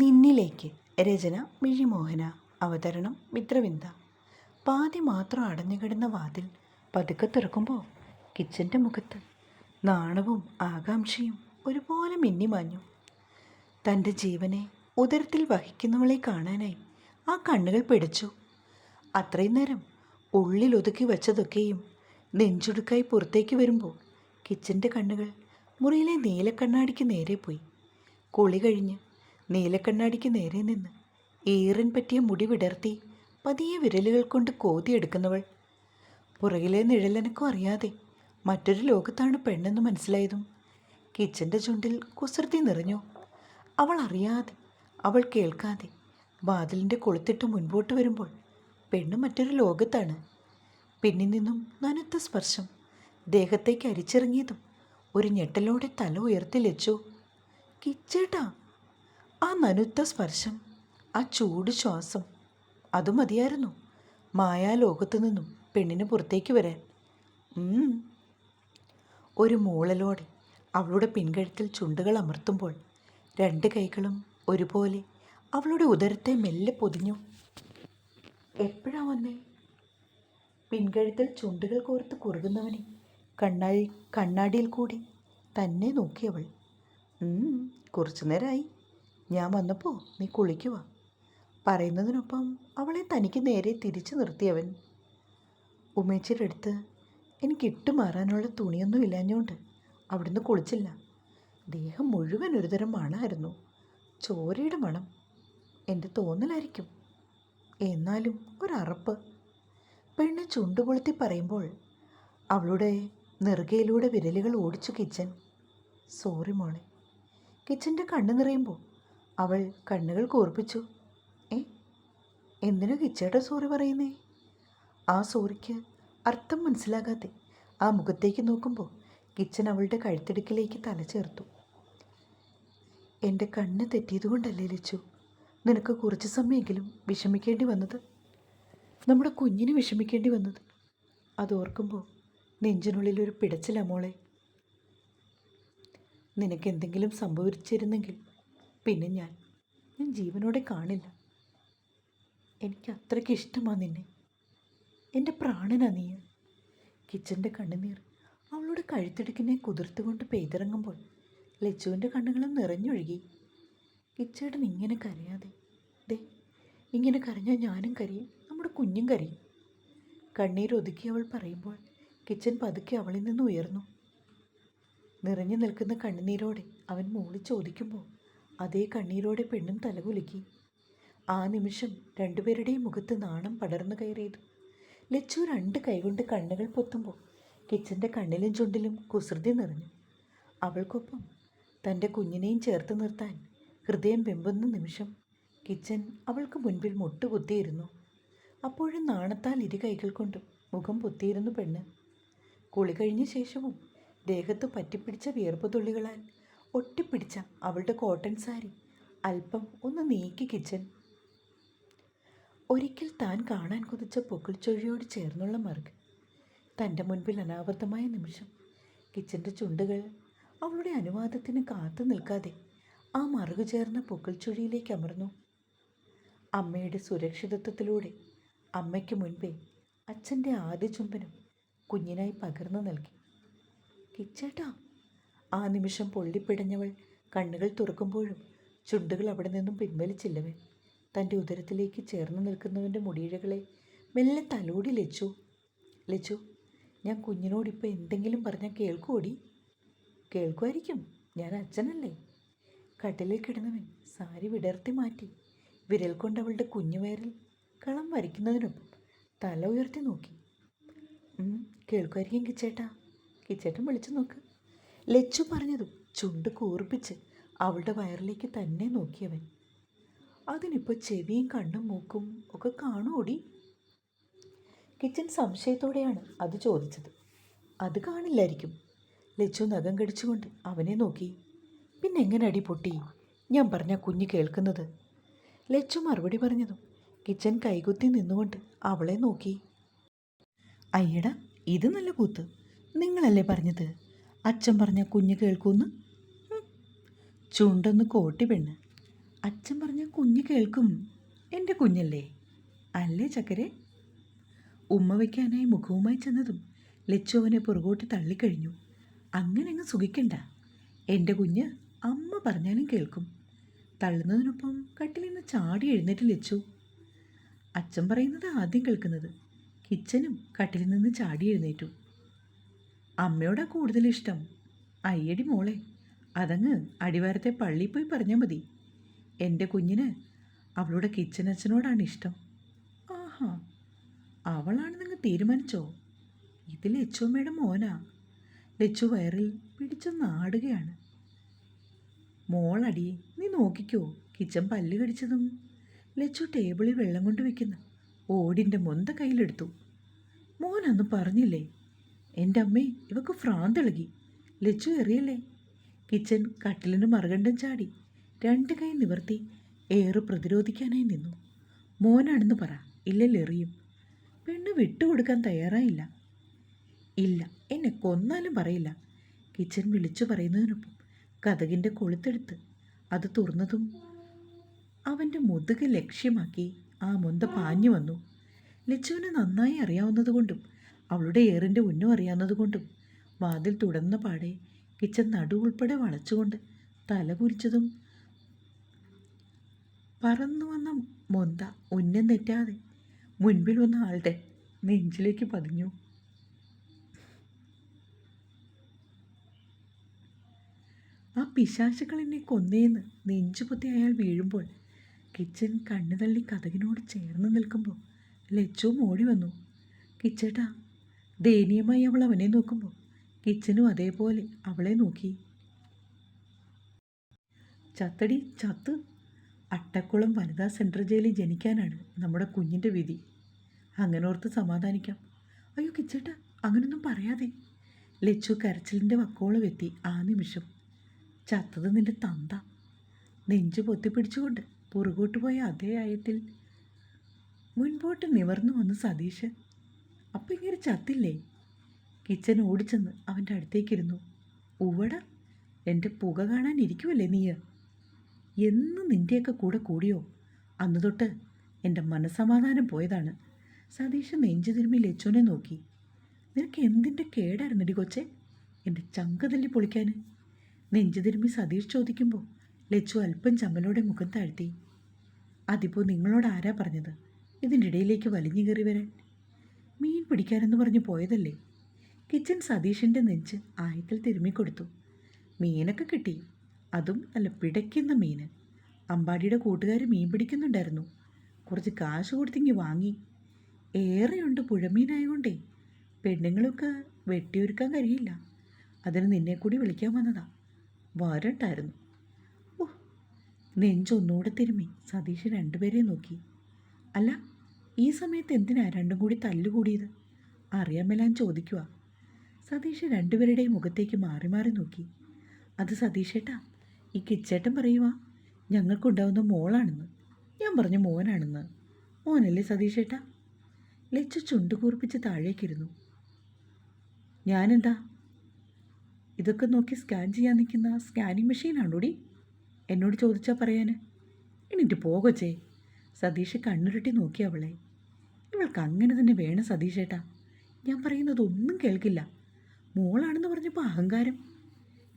നിന്നിലേക്ക്. രചന മിഴിമോഹന. അവതരണം മിത്രവിന്ദ. പാതി മാത്രം അടഞ്ഞുകിടന്ന വാതിൽ പതുക്കെ തുറക്കുമ്പോൾ കിച്ചന്റെ മുഖത്ത് നാണവും ആകാംക്ഷയും ഒരുപോലെ മിന്നിമാഞ്ഞു തന്റെ ജീവനെ ഉദരത്തിൽ വഹിക്കുന്നവളെ കാണാനായി ആ കണ്ണുകൾ പിടിച്ചു. അത്രയും നേരം ഉള്ളിൽ ഒതുക്കി വച്ചതൊക്കെയും നെഞ്ചുടുക്കായി പുറത്തേക്ക് വരുമ്പോൾ കിച്ചന്റെ കണ്ണുകൾ മുറിയിലെ നീലക്കണ്ണാടിക്ക് നേരെ പോയി. കുളി കഴിഞ്ഞ് നീലക്കണ്ണാടിക്ക് നേരെ നിന്ന് ഈറൻ പറ്റിയ മുടി വിടർത്തി പതിയെ വിരലുകൾ കൊണ്ട് കോതിയെടുക്കുന്നവൾ പുറകിലെ നിഴലനക്കും അറിയാതെ മറ്റൊരു ലോകത്താണ് പെണ്ണെന്ന് മനസ്സിലായതും കിച്ചന്റെ ചുണ്ടിൽ കുസൃതി നിറഞ്ഞു. അവൾ അറിയാതെ അവൾ കേൾക്കാതെ വാതിലിന്റെ കൊളുത്തിട്ട് മുൻപോട്ട് വരുമ്പോൾ പെണ്ണ് മറ്റൊരു ലോകത്താണ്. പിന്നിൽ നിന്നും നനുത്ത സ്പർശം ദേഹത്തേക്ക് അരിച്ചിറങ്ങിയതും ഒരു ഞെട്ടലോടെ തല ഉയർത്തി ലച്ചു. കിച്ചേട്ടാ ആ നനുത്ത സ്പർശം ആ ചൂട് ശ്വാസം അത് മതിയായിരുന്നു. മായാലോകത്തു നിന്നും പെണ്ണിന് പുറത്തേക്ക് വരാൻ. ഒരു മൂളലോടെ അവളുടെ പിൻകഴുത്തിൽ ചുണ്ടുകൾ അമർത്തുമ്പോൾ രണ്ട് കൈകളും ഒരുപോലെ അവളുടെ ഉദരത്തെ മെല്ലെ പൊതിഞ്ഞു. എപ്പോഴാ വന്നേ? പിൻകഴുത്തിൽ ചുണ്ടുകൾ കോർത്ത് കുറുകുന്നവനെ കണ്ണാടി കണ്ണാടിയിൽ കൂടി തന്നെ നോക്കിയവൾ. "ഉം, കുറച്ചു നേരമായി ഞാൻ വന്നപ്പോൾ നീ കുളിക്കുക പറയുന്നതിനൊപ്പം അവളെ തനിക്ക് നേരെ തിരിച്ചു നിർത്തിയവൻ. ഉമേച്ചിയുടെ അടുത്ത് എനിക്ക് ഇട്ടു ഇട്ടുമാറാനുള്ള തുണിയൊന്നും ഇല്ലാഞ്ഞുകൊണ്ട് അവിടുന്ന് കുളിച്ചില്ല. ദേഹം മുഴുവൻ ഒരുതരം മണമായിരുന്നു ചോരയുടെ മണം എന്റെ തോന്നലായിരിക്കും. എന്നാലും ഒരറപ്പ്. പെണ്ണ് ചുണ്ടുകൊളുത്തി പറയുമ്പോൾ അവളുടെ നെറുകയിലൂടെ വിരലുകൾ ഓടിച്ചു കിച്ചൻ. സോറി മോളെ. കിച്ചന്റെ കണ്ണ് നിറയുമ്പോൾ അവൾ കണ്ണുകൾ കൂർപ്പിച്ചു ഏ എന്തിനു കിച്ചേട്ട സോറി പറയുന്നേ? ആ സോറിക്ക് അർത്ഥം മനസ്സിലാകാതെ ആ മുഖത്തേക്ക് നോക്കുമ്പോൾ കിച്ചൻ അവളുടെ കഴുത്തിടുക്കിലേക്ക് തല ചേർത്തു. എന്റെ കണ്ണ് തെറ്റിയതുകൊണ്ടല്ലേ ലച്ചു? നിനക്ക് കുറച്ച് സമയമെങ്കിലും വിഷമിക്കേണ്ടി വന്നത്? നമ്മുടെ കുഞ്ഞിന് വിഷമിക്കേണ്ടി വന്നത്? അതോർക്കുമ്പോൾ നെഞ്ചിനുള്ളിലൊരു പിടച്ചില മോളെ. നിനക്കെന്തെങ്കിലും സംഭവിച്ചിരുന്നെങ്കിൽ പിന്നെ ഞാൻ ഞാൻ ജീവനോടെ കാണില്ല. എനിക്ക് അത്രയ്ക്ക് ഇഷ്ടമാണ് നിന്നെ. എന്റെ പ്രാണനാ നീ. കിച്ചന്റെ കണ്ണുനീർ അവളുടെ കഴുത്തിടുക്കിനെ കുതിർത്തുകൊണ്ട് പെയ്തിറങ്ങുമ്പോൾ ലച്ചുവിന്റെ കണ്ണുകളും നിറഞ്ഞൊഴുകി. കിച്ചേട്ടൻ ഇങ്ങനെ കരയാതെ. ദേ ഇങ്ങനെ കരഞ്ഞാൽ ഞാനും കരയും നമ്മുടെ കുഞ്ഞും കരയും. കണ്ണീരൊതുക്കി അവൾ പറയുമ്പോൾ കിച്ചൻ പതുക്കെ അവളിൽ നിന്ന് ഉയർന്നു. നിറഞ്ഞു നിൽക്കുന്ന കണ്ണുനീരോടെ അവൻ മൂളി ചോദിക്കുമ്പോൾ അതേ കണ്ണീരോടെ പെണ്ണും തലകുലുക്കി. ആ നിമിഷം രണ്ടുപേരുടെയും മുഖത്ത് നാണം പടർന്നു കയറിയതു. ലച്ചു രണ്ട് കൈകൊണ്ട് കണ്ണുകൾ പൊത്തുമ്പോൾ കിച്ചന്റെ കണ്ണിലും ചുണ്ടിലും കുസൃതി നിറഞ്ഞു. അവൾക്കൊപ്പം തന്റെ കുഞ്ഞിനെയും ചേർത്ത് നിർത്താൻ ഹൃദയം വെമ്പുന്ന നിമിഷം കിച്ചൻ അവൾക്ക് മുൻപിൽ മുട്ടുകുത്തിയിരുന്നു അപ്പോഴും നാണത്താൽ ഇരു കൈകൾ കൊണ്ടും മുഖം പൊത്തിയിരുന്നു പെണ്ണ്. കുളി കഴിഞ്ഞ ശേഷവും ദേഹത്ത് പറ്റിപ്പിടിച്ച വിയർപ്പ് തുള്ളികളാൽ ഒട്ടിപ്പിടിച്ച അവളുടെ കോട്ടൺ സാരി. അല്പം ഒന്ന് നീക്കി കിച്ചൻ ഒരിക്കൽ താൻ കാണാൻ കൊതിച്ച പൊക്കിൾച്ചൊഴിയോട് ചേർന്നുള്ള മറുക്. തന്റെ മുൻപിൽ അനാവൃതമായ നിമിഷം. കിച്ചന്റെ ചുണ്ടുകൾ അവളുടെ അനുവാദത്തിന് കാത്തു നിൽക്കാതെ ആ മറുകു ചേർന്ന പൊക്കിൾച്ചൊഴിയിലേക്ക് അമർന്നു. അമ്മയുടെ സുരക്ഷിതത്വത്തിലൂടെ അമ്മയ്ക്ക് മുൻപേ അച്ഛന്റെ ആദ്യ ചുംബനം കുഞ്ഞിനായി പകർന്നു നൽകി. കിച്ചേട്ടാ ആ നിമിഷം പൊള്ളിപ്പിടഞ്ഞവൾ കണ്ണുകൾ തുറക്കുമ്പോഴും ചുണ്ടുകൾ അവിടെ നിന്നും പിൻവലിച്ചില്ലവൻ തന്റെ ഉദരത്തിലേക്ക് ചേർന്ന് നിൽക്കുന്നവന്റെ മുടിയിഴകളെ മെല്ലെ തലോടി ലച്ചു. ലച്ചു ഞാൻ കുഞ്ഞിനോടിപ്പോൾ എന്തെങ്കിലും പറഞ്ഞാൽ കേൾക്കോടി കേൾക്കുമായിരിക്കും ഞാൻ അച്ഛനല്ലേ? കട്ടിലിൽ കിടന്നവൻ സാരി വിടർത്തി മാറ്റി വിരൽ കൊണ്ട് അവളുടെ കുഞ്ഞുവയറിൽ കളം വരയ്ക്കുന്നതിനൊപ്പം തല ഉയർത്തി നോക്കി. "ഉം, കേൾക്കുമായിരിക്കും കിച്ചേട്ടാ. കിച്ചേട്ടൻ വിളിച്ചു നോക്ക്. ലച്ചു പറഞ്ഞതും ചുണ്ട് കൂർപ്പിച്ച് അവളുടെ വയറിലേക്ക് തന്നെ നോക്കിയവൻ. അതിനിപ്പോൾ ചെവിയും കണ്ണും മൂക്കും ഒക്കെ കാണൂടി കിച്ചൻ സംശയത്തോടെയാണ് അത് ചോദിച്ചത്. അത് കാണില്ലായിരിക്കും. ലച്ചു നഖം കടിച്ചുകൊണ്ട് അവനെ നോക്കി. പിന്നെ എങ്ങനെ അടി പൊട്ടി? ഞാൻ പറഞ്ഞ കുഞ്ഞ് കേൾക്കുന്നത്. ലച്ചു മറുപടി പറഞ്ഞതും കിച്ചൻ കൈകുത്തി നിന്നുകൊണ്ട് അവളെ നോക്കി. അയ്യട ഇത് നല്ല കൂത്ത് നിങ്ങളല്ലേ പറഞ്ഞത്? അച്ഛൻ പറഞ്ഞ കുഞ്ഞ് കേൾക്കുമെന്ന്. ചുണ്ടൊന്ന് കോട്ടി പെണ്ണ്. അച്ഛൻ പറഞ്ഞ കുഞ്ഞ് കേൾക്കും. എന്റെ കുഞ്ഞല്ലേ? അല്ലേ ചക്കരെ? ഉമ്മ വയ്ക്കാനായി മുഖവുമായി ചെന്നതും ലച്ചു അവനെ പുറകോട്ട് തള്ളിക്കഴിഞ്ഞു. അങ്ങനെ അങ്ങ് സുഖിക്കണ്ട. എന്റെ കുഞ്ഞ് അമ്മ പറഞ്ഞാലും കേൾക്കും. തള്ളുന്നതിനൊപ്പം കട്ടിൽ നിന്ന് ചാടി എഴുന്നേറ്റ് ലച്ചു. അച്ഛൻ പറയുന്നത് ആദ്യം കേൾക്കുന്നത്. കിച്ചനും കട്ടിലിൽ നിന്ന് ചാടി എഴുന്നേറ്റു. അമ്മയോടാ കൂടുതൽ ഇഷ്ടം അയ്യടി മോളെ അതങ്ങ് അടിവാരത്തെ പള്ളിയിൽ പോയി പറഞ്ഞാൽ മതി. എന്റെ കുഞ്ഞിന് അവളുടെ കിച്ചൻ അച്ഛനോടാണ് ഇഷ്ടം. ആഹാ അവളാണ് നിങ്ങൾ തീരുമാനിച്ചോ ഇത് ലച്ചുമ്മയുടെ മോനാ. ലച്ചു വയറിൽ പിടിച്ചു നാടുകയാണ്. മോളടി നീ നോക്കിക്കോ കിച്ചൻ പല്ല് കടിച്ചതും. ലച്ചു ടേബിളിൽ വെള്ളം കൊണ്ട് വെക്കുന്ന ഓടിന്റെ മൊന്ത കയ്യിലെടുത്തു. മോനൊന്നും പറഞ്ഞില്ലേ? എന്റെ അമ്മേ ഇവക്ക് ഭ്രാന്തിളകി. ലച്ചു എറിയല്ലേ കിച്ചൻ കട്ടിലിന് മറുകണ്ടം ചാടി. രണ്ട് കൈ നിവർത്തി ഏറ് പ്രതിരോധിക്കാനായി നിന്നു. മോനാണെന്ന് പറ ഇല്ലല്ലെറിയും പെണ്ണ് വിട്ടുകൊടുക്കാൻ തയ്യാറായില്ല. ഇല്ല എന്നെ കൊന്നാലും പറയില്ല. കിച്ചൻ വിളിച്ചു പറയുന്നതിനൊപ്പം കഥകിന്റെ കൊളുത്തെടുത്ത് അത് തുറന്നതും അവന്റെ മുതുക് ലക്ഷ്യമാക്കി ആ മൊന്ത പാഞ്ഞു വന്നു. ലച്ചുവിന് നന്നായി അറിയാവുന്നതുകൊണ്ടും അവളുടെ ഏറിന്റെ ഉന്നം അറിയാവുന്നതുകൊണ്ടും വാതിൽ തുടർന്ന പാടെ കിച്ചൻ നടു ഉൾപ്പെടെ വളച്ചുകൊണ്ട് തല കുരിച്ചതും പറന്നു വന്ന മൊന്ത ഉന്നം തെറ്റാതെ മുൻപിൽ വന്ന ആളുടെ നെഞ്ചിലേക്ക് പതിഞ്ഞു. ആ പിശാശുക്കൾ എന്നെ കൊന്നേന്ന് നെഞ്ചുപൊത്തി അയാൾ വീഴുമ്പോൾ കിച്ചൻ കണ്ണു തള്ളി കഥകിനോട് ചേർന്ന് നിൽക്കുമ്പോൾ ലച്ചുവും ഓടി വന്നു. കിച്ചേട്ടാ ദയനീയമായി അവൾ അവനെ നോക്കുമ്പോൾ കിച്ചനും അതേപോലെ അവളെ നോക്കി. ചത്തടി ചത്ത്. അട്ടക്കുളം വനിതാ സെൻട്രൽ ജയിലിൽ ജനിക്കാനാണ് നമ്മുടെ കുഞ്ഞിന്റെ വിധി. അങ്ങനെ ഓർത്ത് സമാധാനിക്കാം. അയ്യോ കിച്ചേട്ട അങ്ങനൊന്നും പറയാതെ. ലച്ചു കരച്ചിലിന്റെ വക്കോളം എത്തി ആ നിമിഷം. ചത്തത് നിന്റെ തന്ത. നെഞ്ചു പൊത്തിപ്പിടിച്ചുകൊണ്ട് പുറകോട്ട് പോയ അതേ ആയത്തിൽ മുൻപോട്ട് നിവർന്നു വന്ന് സതീഷ് അപ്പം ഇങ്ങനെ ചത്തില്ലേ? കിച്ചൻ ഓടിച്ചെന്ന് അവന്റെ അടുത്തേക്കിരുന്നു. ഉവട എന്റെ പുക കാണാൻ ഇരിക്കുമല്ലേ നീ എന്ന് നിന്റെയൊക്കെ കൂടെ കൂടിയോ? അന്ന് തൊട്ട് എന്റെ മനസ്സമാധാനം പോയതാണ്. സതീഷ് നെഞ്ചു തിരുമ്മി നോക്കി. നിനക്ക് എന്തിന്റെ കേടായിരുന്നടി കൊച്ചെ? എന്റെ ചങ്ക തല്ലി പൊളിക്കാൻ നെഞ്ചു സതീഷ് ചോദിക്കുമ്പോൾ ലച്ചു അല്പം ചമ്മലോടെ മുഖം താഴ്ത്തി. അതിപ്പോൾ നിങ്ങളോട് ആരാ പറഞ്ഞത്? ഇതിന്റെ ഇടയിലേക്ക് വലിഞ്ഞു കയറി വരാൻ. മീൻ പിടിക്കാനെന്ന് പറഞ്ഞ് പോയതല്ലേ? കിച്ചൻ സതീഷിന്റെ നെഞ്ച് ആയത്തിൽ തിരുമ്മിക്കൊടുത്തു മീനൊക്കെ കിട്ടി. അതും അല്ല പിടയ്ക്കുന്ന മീൻ അമ്പാടിയുടെ കൂട്ടുകാർ മീൻ പിടിക്കുന്നുണ്ടായിരുന്നു. കുറച്ച് കാശ് കൊടുത്തിങ്ങി വാങ്ങി. ഏറെയുണ്ട് പുഴമീനായതുകൊണ്ടേ പെണ്ണുങ്ങളൊക്കെ വെട്ടിയൊരുക്കാൻ കഴിയില്ല. അതിന് നിന്നെ കൂടി വിളിക്കാൻ വന്നതാ. വരട്ടായിരുന്നു. ഓ നെഞ്ചൊന്നുകൂടെ തിരുമ്മി സതീഷ് രണ്ടുപേരെയും നോക്കി. അല്ല ഈ സമയത്ത് എന്തിനാ രണ്ടും കൂടി തല്ലുകൂടിയത്? അറിയാമെല്ലാം ചോദിക്കുക സതീഷ് രണ്ടുപേരുടെയും മുഖത്തേക്ക് മാറി മാറി നോക്കി. അത് സതീഷേട്ടാ ഈ കിച്ചേട്ടൻ പറയുവാ ഞങ്ങൾക്കുണ്ടാവുന്ന മോളാണെന്ന്. ഞാൻ പറഞ്ഞു മോനാണെന്ന്. മോനല്ലേ സതീഷേട്ടാ? ലച്ച ചുണ്ടു കൂർപ്പിച്ച് താഴേക്കിരുന്നു ഞാനെന്താ? ഇതൊക്കെ നോക്കി സ്കാൻ ചെയ്യാൻ നിൽക്കുന്ന സ്കാനിങ് മെഷീനാണോടി? എന്നോട് ചോദിച്ചാൽ പറയാൻ എന്നിട്ട് പോകച്ചേ സതീഷ് കണ്ണുരുട്ടി നോക്കി അവളെ. ഇവൾക്ക് അങ്ങനെ തന്നെ വേണം സതീഷേട്ടാ. ഞാൻ പറയുന്നതൊന്നും കേൾക്കില്ല. മോളാണെന്ന് പറഞ്ഞപ്പോൾ അഹങ്കാരം.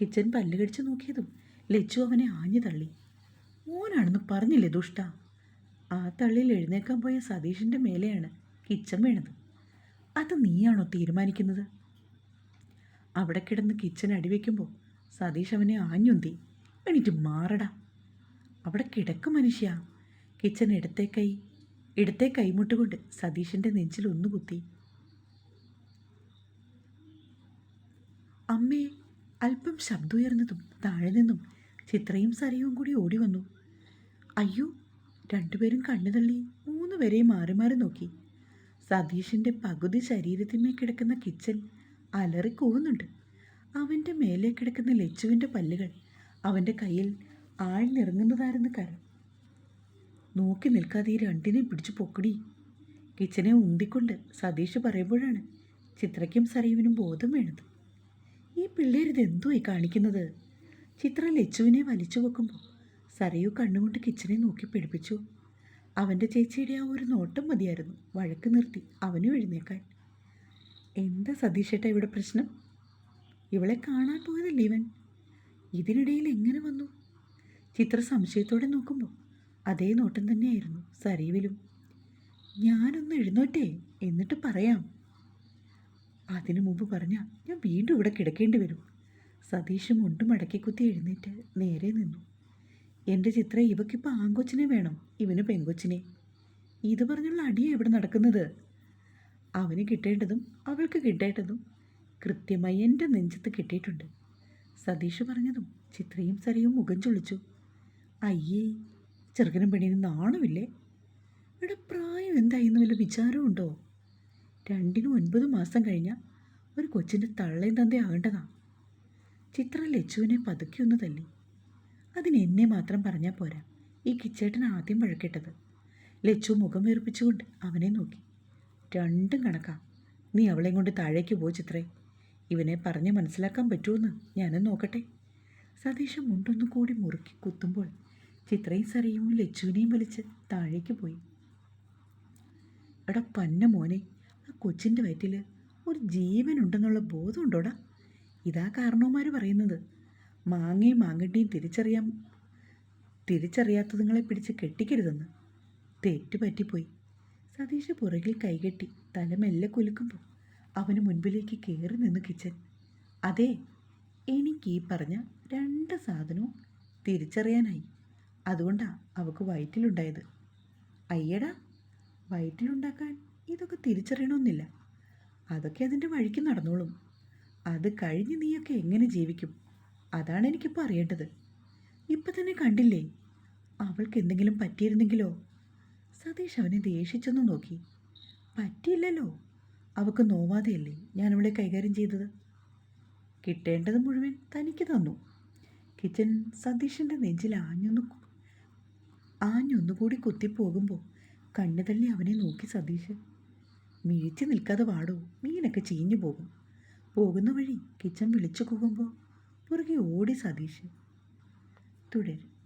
കിച്ചൻ പല്ല് കടിച്ച് നോക്കിയതും ലച്ചു അവനെ ആഞ്ഞു തള്ളി. മോനാണെന്ന് പറഞ്ഞില്ലേ ദുഷ്ട? ആ തള്ളിയിൽ എഴുന്നേക്കാൻ പോയ സതീഷിന്റെ മേലെയാണ് കിച്ചൻ വീണത്. അത് നീയാണോ തീരുമാനിക്കുന്നത്? അവിടെ കിടന്ന് കിച്ചൻ അടിവെക്കുമ്പോൾ സതീഷ് അവനെ ആഞ്ഞുന്തി. എണീറ്റ് മാറടാ. അവിടെ കിടക്കും മനുഷ്യ. കിച്ചൻ ഇടത്തെ കൈ ഇടത്തെ കൈമുട്ടുകൊണ്ട് സതീഷിന്റെ നെഞ്ചിൽ ഒന്നു കുത്തി അമ്മേ അല്പം ശബ്ദമുയർന്നതും താഴെ നിന്നും ചിത്രയും സരയും കൂടി ഓടി വന്നു അയ്യോ രണ്ടുപേരും കണ്ണു തള്ളി മൂന്ന് പേരെയും മാറി മാറി നോക്കി. സതീഷിന്റെ പകുതി ശരീരത്തിന്മേൽ കിടക്കുന്ന കിച്ചൻ അലറി കൂവുന്നുണ്ട് അവന്റെ മേലെ കിടക്കുന്ന ലച്ചുവിന്റെ പല്ലുകൾ അവന്റെ കയ്യിൽ ആഴ്ന്നിറങ്ങുന്നതായിരുന്നു കരം. നോക്കി നിൽക്കാതെ ഈ രണ്ടിനെയും പിടിച്ചു പൊക്കടി. കിച്ചനെ ഉന്തിക്കൊണ്ട് സതീഷ് പറയുമ്പോഴാണ് ചിത്രയ്ക്കും സരയുവിനും ബോധം വീണത്. ഈ പിള്ളേരിത് എന്തോ ഈ കാണിക്കുന്നത്? ചിത്ര ലച്ചുവിനെ വലിച്ചു വെക്കുമ്പോൾ സരയു കണ്ണുകൊണ്ട് കിച്ചനെ നോക്കി പിടിപ്പിച്ചു. അവന്റെ ചേച്ചിയുടെ ആ ഒരു നോട്ടം മതിയായിരുന്നു. വഴക്ക് നിർത്തി അവനും എഴുന്നേക്കാൻ. എന്താ സതീഷേട്ട ഇവിടെ പ്രശ്നം? ഇവളെ കാണാൻ പോയതല്ലേ ഇവൻ? ഇതിനിടയിൽ എങ്ങനെ വന്നു? ചിത്ര സംശയത്തോടെ നോക്കുമ്പോൾ അതേ നോട്ടം തന്നെയായിരുന്നു സരീവിലും. ഞാനൊന്ന് എഴുന്നോട്ടെ എന്നിട്ട് പറയാം. അതിനു മുമ്പ് പറഞ്ഞ ഞാൻ വീണ്ടും ഇവിടെ കിടക്കേണ്ടി വരും. സതീഷ് മുണ്ട് മടക്കി കുത്തി എഴുന്നേറ്റ് നേരെ നിന്നു. എന്റെ ചിത്ര ഇവക്കിപ്പോൾ ആങ്കൊച്ചിനെ വേണം ഇവന് പെങ്കൊച്ചിനെ. ഇത് പറഞ്ഞുള്ള അടിയാണ് ഇവിടെ നടക്കുന്നത്. അവന് കിട്ടേണ്ടതും അവൾക്ക് കിട്ടേണ്ടതും കൃത്യമായി എന്റെ നെഞ്ചത്ത് കിട്ടിയിട്ടുണ്ട്. സതീഷ് പറഞ്ഞതും ചിത്രയും സരയും മുഖം ചൊളിച്ചു. അയ്യേ ചെറുക്കനും പെണ്ണിനും നാണമില്ലേ? ഇവിടെ പ്രായം എന്തായി എന്ന് വല്ല വിചാരമുണ്ടോ? രണ്ടിനും ഒൻപത് മാസം കഴിഞ്ഞാൽ ഒരു കൊച്ചിന്റെ തള്ളയും തന്തയും ആകേണ്ടതാ. ചിത്ര ലച്ചുവിനെ പതുക്കി ഒന്ന് തല്ലി. അതിനെന്നെ മാത്രം പറഞ്ഞാൽ പോരാ. ഈ കിച്ചേട്ടൻ ആദ്യം വഴക്കിട്ടത്. ലച്ചു മുഖം വീർപ്പിച്ചുകൊണ്ട് അവനെ നോക്കി. രണ്ടും കണക്കാ. നീ അവളെയും കൊണ്ട് താഴേക്ക് പോ ചിത്രേ. ഇവനെ പറഞ്ഞ് മനസ്സിലാക്കാൻ പറ്റുമെന്ന് ഞാനും നോക്കട്ടെ. സതീഷ് മുണ്ടൊന്നു കൂടി മുറുക്കി കുത്തുമ്പോൾ ചിത്രയും സറിയും ലച്ചുവിനെയും വലിച്ച് താഴേക്ക് പോയി. എടാ പന്ന മോനെ ആ കൊച്ചിന്റെ വയറ്റിൽ ഒരു ജീവനുണ്ടെന്നുള്ള ബോധമുണ്ടോടാ? ഇതാ കാരണവന്മാർ പറയുന്നത്. മാങ്ങയും മാങ്ങണ്ടിയും തിരിച്ചറിയാം തിരിച്ചറിയാത്തതുങ്ങളെ പിടിച്ച് കെട്ടിക്കരുതെന്ന്. തെറ്റ് പറ്റിപ്പോയി. സതീഷ് പുറകിൽ കൈകെട്ടി തല മെല്ലെ കുലുക്കുമ്പോൾ അവന് മുൻപിലേക്ക് കയറി നിന്ന് കിച്ചൻ. അതെ എനിക്ക് ഈ പറഞ്ഞ രണ്ട് സാധനവും തിരിച്ചറിയാനായി. അതുകൊണ്ടാ അവൾക്ക് വയറ്റിലുണ്ടായത്. അയ്യടാ വയറ്റിലുണ്ടാക്കാൻ ഇതൊക്കെ തിരിച്ചറിയണമെന്നില്ല അതൊക്കെ അതിന്റെ വഴിക്ക് നടന്നോളും. അത് കഴിഞ്ഞ് നീയൊക്കെ എങ്ങനെ ജീവിക്കും? അതാണ് എനിക്കിപ്പോൾ അറിയേണ്ടത്. ഇപ്പം തന്നെ കണ്ടില്ലേ അവൾക്ക് എന്തെങ്കിലും പറ്റിയിരുന്നെങ്കിലോ? സതീഷ് അവനെ ദേഷിച്ചൊന്ന് നോക്കി. പറ്റിയില്ലല്ലോ. അവൾക്ക് നോവാതെയല്ലേ ഞാൻ അവളെ കൈകാര്യം ചെയ്തത്? കിട്ടേണ്ടത് മുഴുവൻ തനിക്ക് തന്നു. കിച്ചൻ സതീഷിന്റെ നെഞ്ചിൽ ആഞ്ഞൊന്ന് ആഞ്ഞൊന്നുകൂടി കുത്തിപ്പോകുമ്പോൾ കണ്ണു തള്ളി അവനെ നോക്കി സതീഷ് മിഴിച്ച് നിൽക്കാതെ വാടോ മീനൊക്കെ ചീഞ്ഞു പോകും. പോകുന്ന വഴി കിച്ചൻ വിളിച്ചു കൂകുമ്പോൾ പുറകെ ഓടി സതീഷ് തുടരും.